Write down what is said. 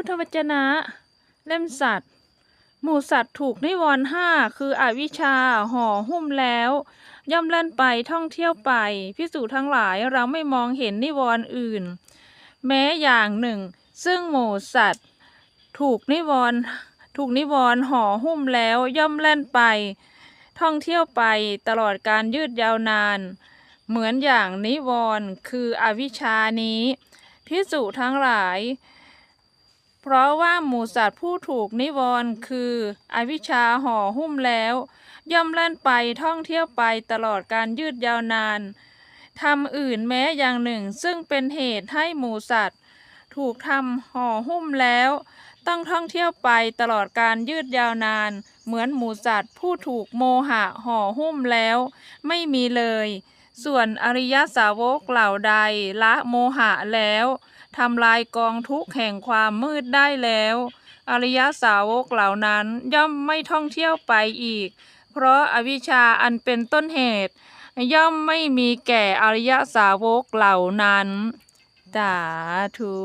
พุทธวจนะ เล่มสัตว์ หมู่สัตว์ถูกนิวรณ์ห้าคืออวิชชาห่อหุ้มแล้ว ย่อมเล่นไปท่องเที่ยวไป พิสูจทั้งหลายเราไม่มองเห็นนิวรณ์อื่น แม้อย่างหนึ่ง ซึ่งหมู่สัตว์ ถูกนิวรณ์ถูกนิวรณ์ห่อหุ้มแล้วย่อมเล่นไป ท่องเที่ยวไปตลอดการยืดยาวนาน เหมือนอย่างนิวรณ์คืออวิชชานี้ พิสุทั้งหลาย เพราะว่าหมูสัตว์ผู้ถูกนิวรณ์คืออวิชชาห่อหุ้มแล้ว ย่อมเล่นไปท่องเที่ยวไปตลอดการยืดยาวนานทำอื่นแม้อย่างหนึ่งซึ่งเป็นเหตุให้หมูสัตว์ ถูกทำห่อหุ้มแล้ว ต้องท่องเที่ยวไปตลอดการยืดยาวนาน เหมือนหมูสัตว์ผู้ถูกโมหะห่อหุ้มแล้ว ไม่มีเลย ส่วนอริยสาวกเหล่าใดละโมหะแล้ว ทำลายกองทุกข์แห่งความมืดได้แล้ว อริยสาวกเหล่านั้นย่อมไม่ท่องเที่ยวไปอีก เพราะอวิชชาอันเป็นต้นเหตุ ย่อมไม่มีแก่อริยสาวกเหล่านั้นสาธุ